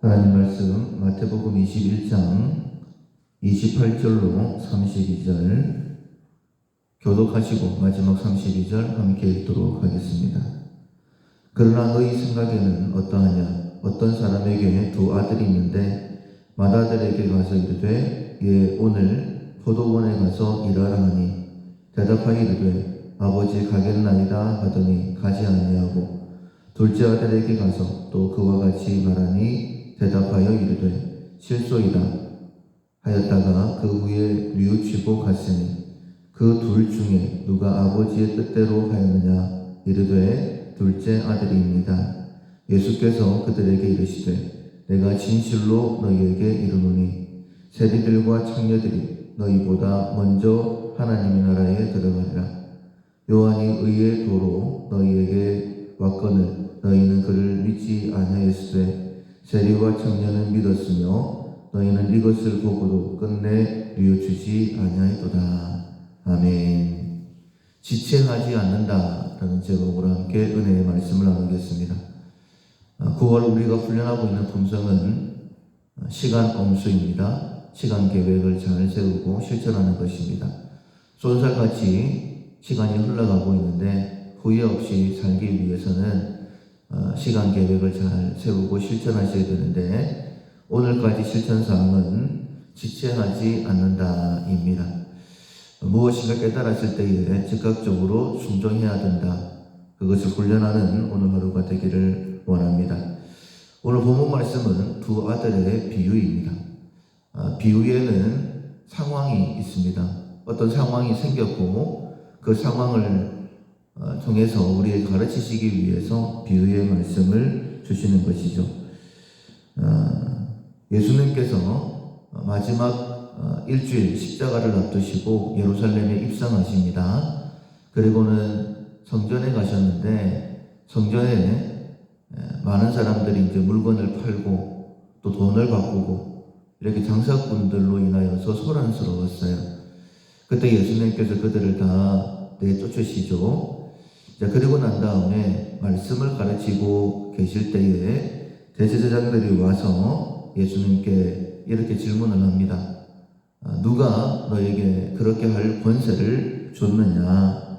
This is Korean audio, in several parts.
하나님 말씀 마태복음 21장 28절로 32절 교독하시고 마지막 32절 함께 읽도록 하겠습니다. 그러나 너희 생각에는 어떠하냐? 어떤 사람에게 두 아들이 있는데 맏아들에게 가서 이르되 예 오늘 포도원에 가서 일하라 하니 대답하여 이르되 아버지 가겠나이다 하더니 가지 아니하고 둘째 아들에게 가서 또 그와 같이 말하니 대답하여 이르되 실소이다 하였다가 그 후에 뉘우치고 갔으니 그 둘 중에 누가 아버지의 뜻대로 하였느냐 이르되 둘째 아들이입니다. 예수께서 그들에게 이르시되 내가 진실로 너희에게 이르노니 세리들과 창녀들이 너희보다 먼저 하나님의 나라에 들어가리라. 요한이 의의 도로 너희에게 왔거늘 너희는 그를 믿지 아니하였으되 세리와 청년은 믿었으며 너희는 이것을 보고도 끝내 뉘어주지 아니하였도다. 아멘. 지체하지 않는다라는 제목으로 함께 은혜의 말씀을 나누겠습니다. 9월 우리가 훈련하고 있는 품성은 시간 엄수입니다. 시간 계획을 잘 세우고 실천하는 것입니다. 쏜살같이 시간이 흘러가고 있는데 후회 없이 살기 위해서는 어, 시간 계획을 잘 세우고 실천하셔야 되는데 오늘까지 실천 사항은 지체하지 않는다입니다. 무엇인가 깨달았을 때에 즉각적으로 순종해야 된다. 그것을 훈련하는 오늘 하루가 되기를 원합니다. 오늘 본문 말씀은 두 아들의 비유입니다. 아, 비유에는 상황이 있습니다. 어떤 상황이 생겼고 그 상황을 어, 통해서 우리에게 가르치시기 위해서 비유의 말씀을 주시는 것이죠. 어, 예수님께서 마지막 어, 일주일 십자가를 앞두시고 예루살렘에 입성하십니다. 그리고는 성전에 가셨는데 성전에 많은 사람들이 이제 물건을 팔고 또 돈을 바꾸고 이렇게 장사꾼들로 인하여서 소란스러웠어요. 그때 예수님께서 그들을 다 내쫓으시죠. 자, 그리고 난 다음에 말씀을 가르치고 계실 때에 대제사장들이 와서 예수님께 이렇게 질문을 합니다. 아, 누가 너에게 그렇게 할 권세를 줬느냐?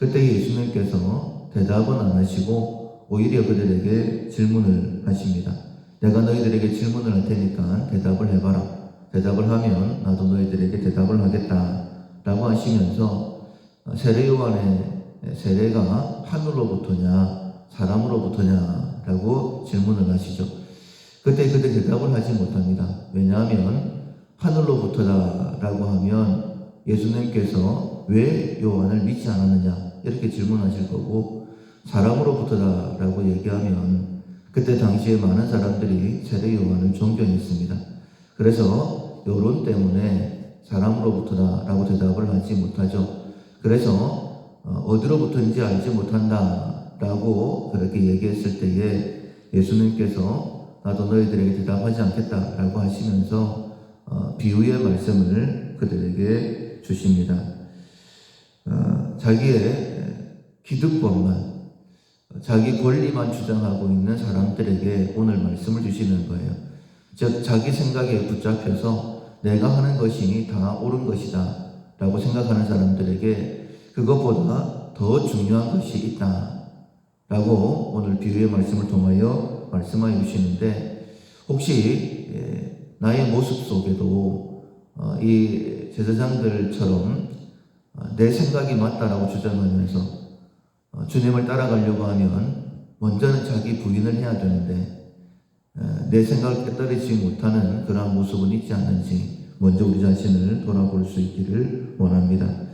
그때 예수님께서 대답은 안 하시고 오히려 그들에게 질문을 하십니다. 내가 너희들에게 질문을 할 테니까 대답을 해봐라. 대답을 하면 나도 너희들에게 대답을 하겠다. 라고 하시면서 세례 요한의 세례가 하늘로부터냐 사람으로부터냐 라고 질문을 하시죠. 그때 그때 대답을 하지 못합니다. 왜냐하면 하늘로부터다라고 하면 예수님께서 왜 요한을 믿지 않았느냐 이렇게 질문하실 거고 사람으로부터다라고 얘기하면 그때 당시에 많은 사람들이 세례 요한을 존경했습니다. 그래서 여론 때문에 사람으로부터다라고 대답을 하지 못하죠. 그래서 어, 어디로부터인지 알지 못한다 라고 그렇게 얘기했을 때에 예수님께서 나도 너희들에게 대답하지 않겠다 라고 하시면서 어, 비유의 말씀을 그들에게 주십니다. 어, 자기의 기득권만, 자기 권리만 주장하고 있는 사람들에게 오늘 말씀을 주시는 거예요. 즉, 자기 생각에 붙잡혀서 내가 하는 것이 다 옳은 것이다. 라고 생각하는 사람들에게 그것보다 더 중요한 것이 있다. 라고 오늘 비유의 말씀을 통하여 말씀하여 주시는데, 혹시 예, 나의 모습 속에도 어, 이 제사장들처럼 어, 내 생각이 맞다라고 주장하면서 어, 주님을 따라가려고 하면 먼저는 자기 부인을 해야 되는데 내 생각을 깨달지 못하는 그러한 모습은 있지 않는지 먼저 우리 자신을 돌아볼 수 있기를 원합니다.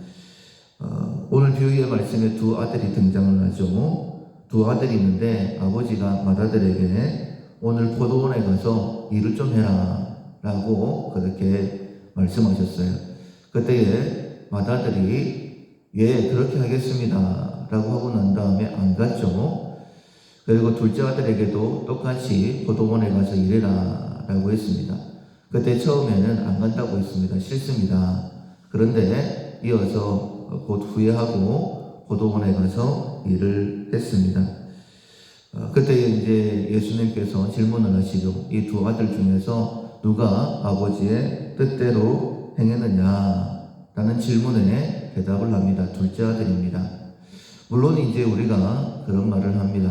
오늘 비유의 말씀에 두 아들이 등장을 하죠. 두 아들이 있는데 아버지가 맏아들에게 오늘 포도원에 가서 일을 좀 해라 라고 그렇게 말씀하셨어요. 그때에 맏아들이 예 그렇게 하겠습니다 라고 하고 난 다음에 안 갔죠. 그리고 둘째 아들에게도 똑같이 포도원에 가서 일해라 라고 했습니다. 그때 처음에는 안 간다고 했습니다. 싫습니다. 그런데 이어서 곧 후회하고 포도원에 가서 일을 했습니다. 어, 그때 이제 예수님께서 질문을 하시죠. 이 두 아들 중에서 누가 아버지의 뜻대로 행했느냐? 라는 질문에 대답을 합니다. 둘째 아들입니다. 물론 이제 우리가 그런 말을 합니다.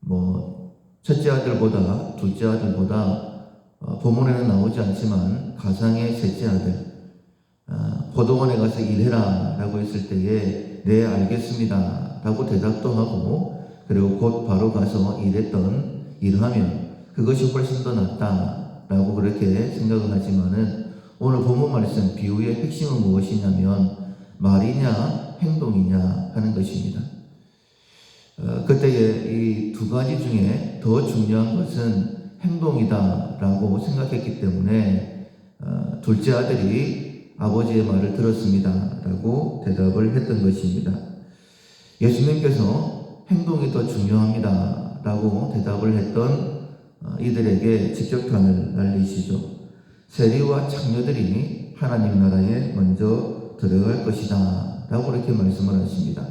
뭐, 첫째 아들보다 둘째 아들보다 어, 본문에는 나오지 않지만 가상의 셋째 아들, 어, 포도원에 가서 일해라 라고 했을 때에 네 알겠습니다 라고 대답도 하고 그리고 곧 바로 가서 일했던 일하면 그것이 훨씬 더 낫다 라고 그렇게 생각을 하지만은 오늘 본문 말씀 비유의 핵심은 무엇이냐면 말이냐 행동이냐 하는 것입니다. 어, 그때에 이두 가지 중에 더 중요한 것은 행동이다라고 생각했기 때문에 어, 둘째 아들이 아버지의 말을 들었습니다 라고 대답을 했던 것입니다. 예수님께서 행동이 더 중요합니다 라고 대답을 했던 어, 이들에게 직격탄을 날리시죠. 세리와 창녀들이 하나님 나라에 먼저 들어갈 것이다 라고 이렇게 말씀을 하십니다.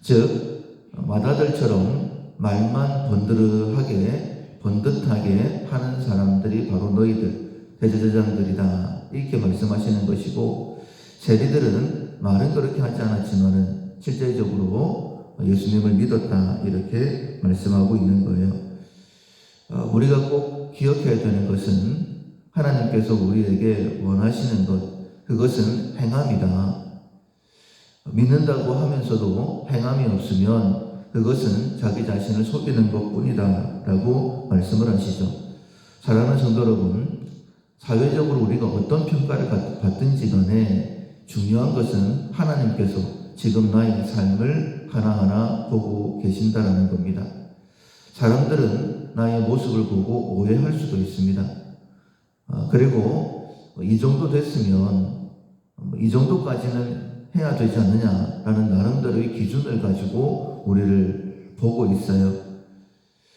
즉 마다들처럼 말만 번드르하게 번듯하게 하는 사람들이 바로 너희들 대제사장들이다 이렇게 말씀하시는 것이고 세리들은 말은 그렇게 하지 않았지만은 실제적으로 예수님을 믿었다 이렇게 말씀하고 있는 거예요. 어, 우리가 꼭 기억해야 되는 것은 하나님께서 우리에게 원하시는 것 그것은 행함이다. 믿는다고 하면서도 행함이 없으면 그것은 자기 자신을 속이는 것 뿐이다. 라고 말씀을 하시죠. 사랑하는 성도 여러분, 사회적으로 우리가 어떤 평가를 받든지 간에 중요한 것은 하나님께서 지금 나의 삶을 하나하나 보고 계신다라는 겁니다. 사람들은 나의 모습을 보고 오해할 수도 있습니다. 어, 그리고 이 정도 됐으면 뭐이 정도까지는 해야 되지 않느냐라는 나름대로의 기준을 가지고 우리를 보고 있어요.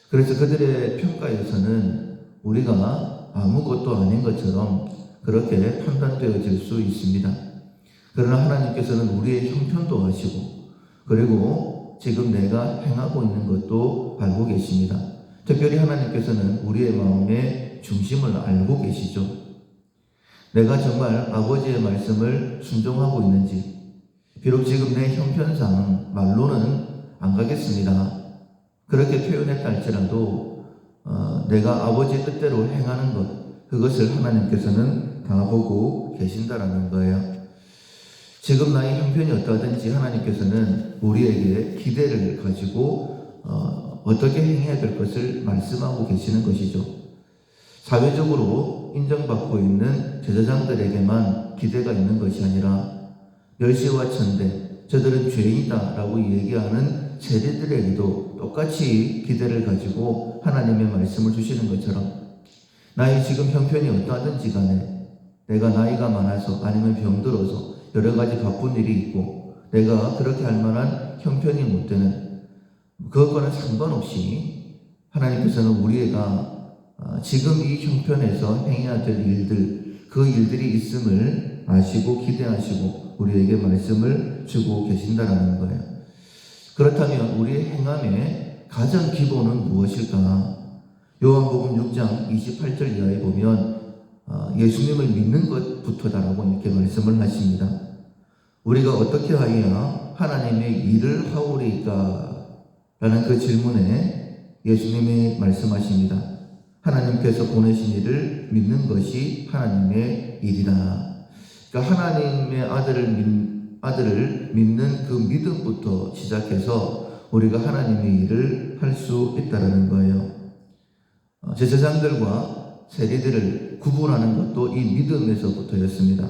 그래서 그들의 평가에서는 우리가 아무것도 아닌 것처럼 그렇게 판단되어질 수 있습니다. 그러나 하나님께서는 우리의 형편도 아시고 그리고 지금 내가 행하고 있는 것도 알고 계십니다. 특별히 하나님께서는 우리의 마음의 중심을 알고 계시죠. 내가 정말 아버지의 말씀을 순종하고 있는지, 비록 지금 내 형편상 말로는 안 가겠습니다. 그렇게 표현했다 할지라도, 어, 내가 아버지의 뜻대로 행하는 것, 그것을 하나님께서는 다 보고 계신다라는 거예요. 지금 나의 형편이 어떠하든지 하나님께서는 우리에게 기대를 가지고, 어, 어떻게 행해야 될 것을 말씀하고 계시는 것이죠. 사회적으로 인정받고 있는 제사장들에게만 기대가 있는 것이 아니라 멸시와 천대, 저들은 죄인이다라고 얘기하는 세대들에게도 똑같이 기대를 가지고 하나님의 말씀을 주시는 것처럼 나의 지금 형편이 어떠하든지 간에 내가 나이가 많아서 아니면 병들어서 여러 가지 바쁜 일이 있고 내가 그렇게 할 만한 형편이 못 되는 그것과는 상관없이 하나님께서는 우리가 어, 지금 이 형편에서 행해야 될 일들, 그 일들이 있음을 아시고 기대하시고 우리에게 말씀을 주고 계신다라는 거예요. 그렇다면 우리의 행함의 가장 기본은 무엇일까? 요한복음 6장 28절 이하에 보면 어, 예수님을 믿는 것부터다라고 이렇게 말씀을 하십니다. 우리가 어떻게 하여야 하나님의 일을 하오리까? 라는 그 질문에 예수님이 말씀하십니다. 하나님께서 보내신 일을 믿는 것이 하나님의 일이다. 그러니까 하나님의 아들을 믿, 아들을 믿는 그 믿음부터 시작해서 우리가 하나님의 일을 할 수 있다라는 거예요. 어, 제사장들과 세리들을 구분하는 것도 이 믿음에서부터였습니다.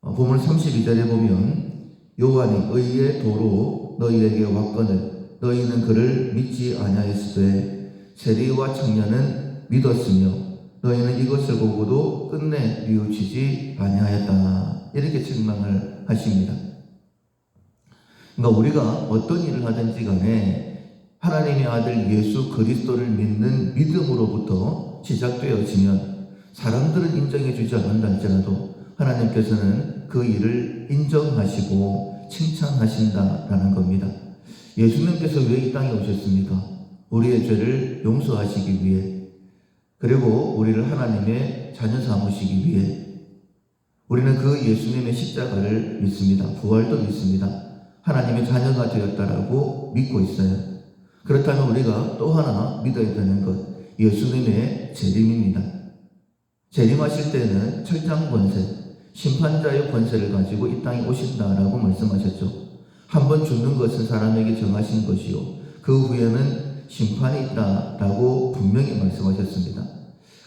어, 보물 32절에 보면 요한이 의의 도로 너희에게 왔거늘 너희는 그를 믿지 아니하였으되 세리와 청년은 믿었으며 너희는 이것을 보고도 끝내 뉘우치지 아니하였다. 이렇게 책망을 하십니다. 그러니까 우리가 어떤 일을 하든지 간에 하나님의 아들 예수 그리스도를 믿는 믿음으로부터 시작되어지면 사람들은 인정해 주지 않는다 할지라도 하나님께서는 그 일을 인정하시고 칭찬하신다라는 겁니다. 예수님께서 왜 이 땅에 오셨습니까? 우리의 죄를 용서하시기 위해 그리고 우리를 하나님의 자녀 삼으시기 위해 우리는 그 예수님의 십자가를 믿습니다. 부활도 믿습니다. 하나님의 자녀가 되었다라고 믿고 있어요. 그렇다면 우리가 또 하나 믿어야 되는 것, 예수님의 재림입니다. 재림하실 때는 철장 권세, 심판자의 권세를 가지고 이 땅에 오신다라고 말씀하셨죠. 한 번 죽는 것은 사람에게 정하신 것이요. 그 후에는 심판이 있다라고 분명히 말씀하셨습니다.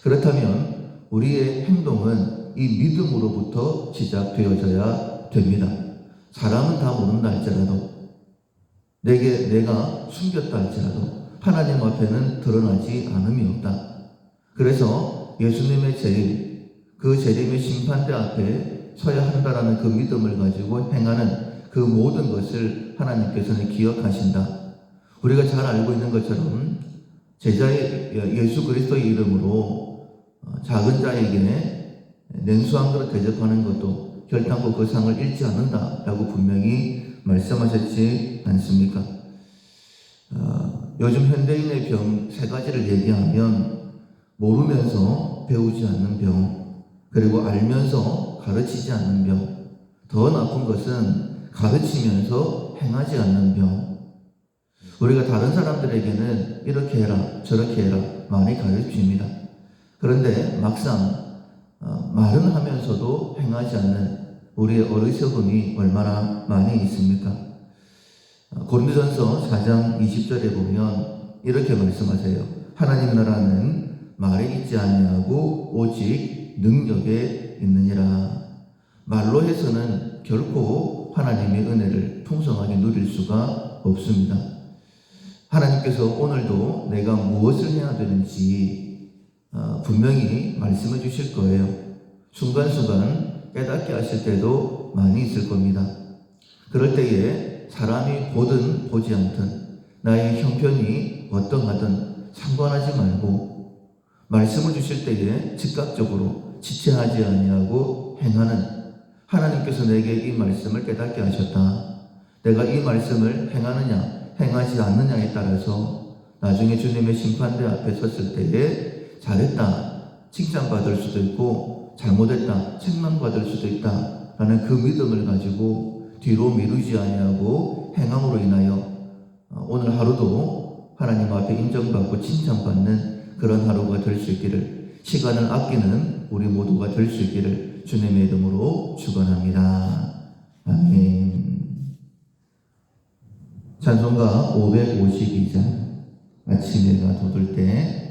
그렇다면 우리의 행동은 이 믿음으로부터 시작되어져야 됩니다. 사람은 다 모른다 할지라도 내게 내가 숨겼다 할지라도 하나님 앞에는 드러나지 않음이 없다. 그래서 예수님의 재림, 그 재림의 심판대 앞에 서야 한다라는 그 믿음을 가지고 행하는 그 모든 것을 하나님께서는 기억하신다. 우리가 잘 알고 있는 것처럼 제자의 예수 그리스도의 이름으로 어, 작은 자에게 냉수 한 그릇 대접하는 것도 결단코 그 상을 잃지 않는다라고 분명히 말씀하셨지 않습니까? 어, 요즘 현대인의 병 세 가지를 얘기하면 모르면서 배우지 않는 병, 그리고 알면서 가르치지 않는 병, 더 나쁜 것은 가르치면서 행하지 않는 병. 우리가 다른 사람들에게는 이렇게 해라, 저렇게 해라 많이 가르칩니다. 그런데 막상 어, 말은 하면서도 행하지 않는 우리의 어리석음이 얼마나 많이 있습니까? 어, 고린도전서 4장 20절에 보면 이렇게 말씀하세요. 하나님 나라는 말에 있지 아니하고 오직 능력에 있느니라. 말로 해서는 결코 하나님의 은혜를 풍성하게 누릴 수가 없습니다. 하나님께서 오늘도 내가 무엇을 해야 되는지 어, 분명히 말씀해 주실 거예요. 순간순간 깨닫게 하실 때도 많이 있을 겁니다. 그럴 때에 사람이 보든 보지 않든 나의 형편이 어떠하든 상관하지 말고 말씀을 주실 때에 즉각적으로 지체하지 아니하고 행하는 하나님께서 내게 이 말씀을 깨닫게 하셨다. 내가 이 말씀을 행하느냐 행하지 않느냐에 따라서 나중에 주님의 심판대 앞에 섰을 때에 잘했다 칭찬받을 수도 있고 잘못했다 책망받을 수도 있다 라는 그 믿음을 가지고 뒤로 미루지 아니하고 행함으로 인하여 어, 오늘 하루도 하나님 앞에 인정받고 칭찬받는 그런 하루가 될 수 있기를 시간을 아끼는 우리 모두가 될 수 있기를 주님의 이름으로 축원합니다. 아멘. 찬송가 552장 아침에가 돋을 때